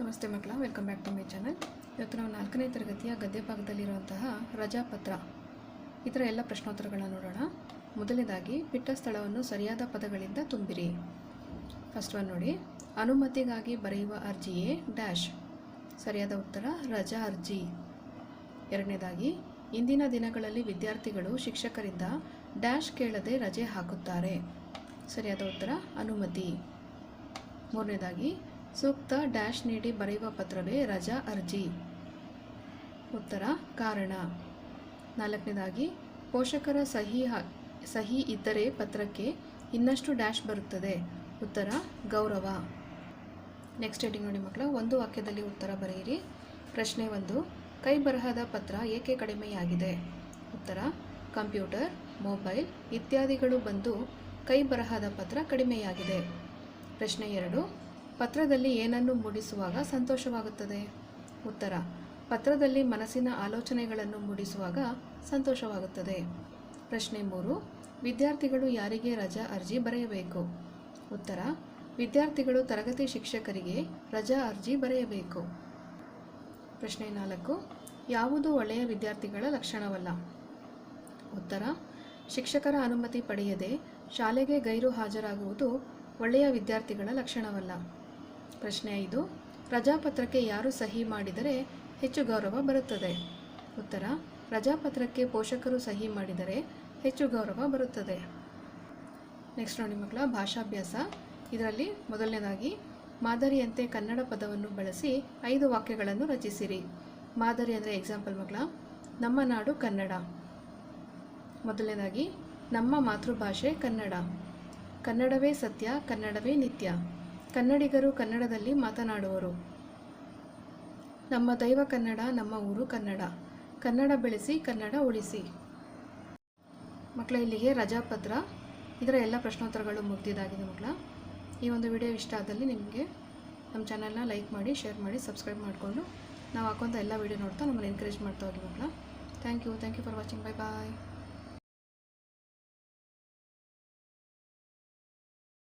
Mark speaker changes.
Speaker 1: ನಮಸ್ತೆ ಮಕ್ಕಳ welcome back to my channel ಇವತ್ತು ನಾವು ನಾಲ್ಕನೇ ತರಗತಿಯ ಗದ್ಯ ಭಾಗದಲ್ಲಿರುವಂತಹ ರಜಾಪತ್ರ ಇದರ ಎಲ್ಲ ಪ್ರಶ್ನೋತ್ತರಗಳನ್ನು ನೋಡೋಣ. ಮೊದಲನೇದಾಗಿ, ಬಿಟ್ಟ ಸ್ಥಳವನ್ನು ಸರಿಯಾದ ಪದಗಳಿಂದ ತುಂಬಿರಿ. ಫಸ್ಟ್ ಒನ್ ನೋಡಿ. ಅನುಮತಿಗಾಗಿ ಬರೆಯುವ ಅರ್ಜಿಯೇ ಡ್ಯಾಶ್ ಸರಿಯಾದ ಉತ್ತರ, ರಜಾ ಅರ್ಜಿ. ಎರಡನೇದಾಗಿ, ಇಂದಿನ ದಿನಗಳಲ್ಲಿ ವಿದ್ಯಾರ್ಥಿಗಳು, ಶಿಕ್ಷಕರಿಂದ ಡ್ಯಾಶ್ ಕೇಳದೆ ರಜೆ ಹಾಕುತ್ತಾರೆ. ಸರಿಯಾದ ಉತ್ತರ, ಅನುಮತಿ. ಮೂರನೇದಾಗಿ ಸೂಕ್ತ ಡ್ಯಾಶ್ ನೀಡಿ ಬರೆಯುವ ಪತ್ರವೇ ರಜಾ ಅರ್ಜಿ. ಉತ್ತರ, ಕಾರಣ. ನಾಲ್ಕನೇದಾಗಿ, ಪೋಷಕರ ಸಹಿ ಸಹಿ ಇದ್ದರೆ ಪತ್ರಕ್ಕೆ ಇನ್ನಷ್ಟು ಡ್ಯಾಶ್ ಬರುತ್ತದೆ. ಉತ್ತರ, ಗೌರವ. ನೆಕ್ಸ್ಟ್ ಹೆಡಿಂಗ್ ನೋಡಿ ಮಕ್ಕಳ, ಒಂದು ವಾಕ್ಯದಲ್ಲಿ ಉತ್ತರ ಬರೆಯಿರಿ. ಪ್ರಶ್ನೆ ಒಂದು, ಕೈ ಬರಹದ ಪತ್ರ ಏಕೆ ಕಡಿಮೆಯಾಗಿದೆ? ಉತ್ತರ, ಕಂಪ್ಯೂಟರ್, ಮೊಬೈಲ್ ಇತ್ಯಾದಿಗಳು ಬಂದು ಕೈ ಬರಹದ ಪತ್ರ ಕಡಿಮೆಯಾಗಿದೆ. ಪ್ರಶ್ನೆ ಎರಡು ಪತ್ರದಲ್ಲಿ ಏನನ್ನು ಮೂಡಿಸುವಾಗ ಸಂತೋಷವಾಗುತ್ತದೆ. ಉತ್ತರ, ಪತ್ರದಲ್ಲಿ ಮನಸ್ಸಿನ ಆಲೋಚನೆಗಳನ್ನು ಮೂಡಿಸುವಾಗ ಸಂತೋಷವಾಗುತ್ತದೆ. ಪ್ರಶ್ನೆ ಮೂರು, ವಿದ್ಯಾರ್ಥಿಗಳು ಯಾರಿಗೆ ರಜಾ ಅರ್ಜಿ ಬರೆಯಬೇಕು? ಉತ್ತರ, ವಿದ್ಯಾರ್ಥಿಗಳು ತರಗತಿ ಶಿಕ್ಷಕರಿಗೆ ರಜಾ ಅರ್ಜಿ ಬರೆಯಬೇಕು. ಪ್ರಶ್ನೆ ನಾಲ್ಕು, ಯಾವುದು ಒಳ್ಳೆಯ ವಿದ್ಯಾರ್ಥಿಗಳ ಲಕ್ಷಣವಲ್ಲ? ಉತ್ತರ, ಶಿಕ್ಷಕರ ಅನುಮತಿ ಪಡೆಯದೆ ಶಾಲೆಗೆ ಗೈರು ಹಾಜರಾಗುವುದು ಒಳ್ಳೆಯ ವಿದ್ಯಾರ್ಥಿಗಳ ಲಕ್ಷಣವಲ್ಲ. ಪ್ರಶ್ನೆ ಐದು ಪ್ರಜಾಪತ್ರಕ್ಕೆ ಯಾರು ಸಹಿ ಮಾಡಿದರೆ ಹೆಚ್ಚು ಗೌರವ ಬರುತ್ತದೆ. ಉತ್ತರ, ಪ್ರಜಾಪತ್ರಕ್ಕೆ ಪೋಷಕರು ಸಹಿ ಮಾಡಿದರೆ ಹೆಚ್ಚು ಗೌರವ ಬರುತ್ತದೆ. ನೆಕ್ಸ್ಟ್ ನೋಡಿ ಮಕ್ಕಳ, ಭಾಷಾಭ್ಯಾಸ. ಇದರಲ್ಲಿ ಮೊದಲನೇದಾಗಿ, ಮಾದರಿಯಂತೆ ಕನ್ನಡ ಪದವನ್ನು ಬಳಸಿ ಐದು ವಾಕ್ಯಗಳನ್ನು ರಚಿಸಿರಿ. ಮಾದರಿ ಅಂದರೆ ಎಕ್ಸಾಂಪಲ್ ಮಕ್ಕಳ, ನಮ್ಮ ನಾಡು ಕನ್ನಡ. ಮೊದಲನೇದಾಗಿ, ನಮ್ಮ ಮಾತೃಭಾಷೆ ಕನ್ನಡ. ಕನ್ನಡವೇ ಸತ್ಯ, ಕನ್ನಡವೇ ನಿತ್ಯ. ಕನ್ನಡಿಗರು ಕನ್ನಡದಲ್ಲಿ ಮಾತನಾಡುವರು. ನಮ್ಮ ದೈವ ಕನ್ನಡ, ನಮ್ಮ ಊರು ಕನ್ನಡ. ಕನ್ನಡ ಬೆಳೆಸಿ, ಕನ್ನಡ ಉಳಿಸಿ. ಮಕ್ಕಳ ಇಲ್ಲಿಗೆ ರಜಾಪತ್ರ. ಇದರ ಎಲ್ಲ ಪ್ರಶ್ನೋತ್ತರಗಳು ಮುಗ್ದಿದ್ದಾಗಿದೆ ಮಕ್ಕಳ ಈ ಒಂದು ವಿಡಿಯೋ ಇಷ್ಟ ಆದಲ್ಲಿ ನಿಮಗೆ ನಮ್ಮ ಚಾನಲ್ನ ಲೈಕ್ ಮಾಡಿ, ಶೇರ್ ಮಾಡಿ, ಸಬ್ಸ್ಕ್ರೈಬ್ ಮಾಡಿಕೊಂಡು ನಾವು ಹಾಕೋಂಥ ಎಲ್ಲ ವಿಡಿಯೋ ನೋಡ್ತಾ ನಮ್ಮನ್ನು ಎನ್ಕರೇಜ್ ಮಾಡ್ತಾ ಹೋಗಿ ಮಕ್ಕಳ thank you thank you for watching bye bye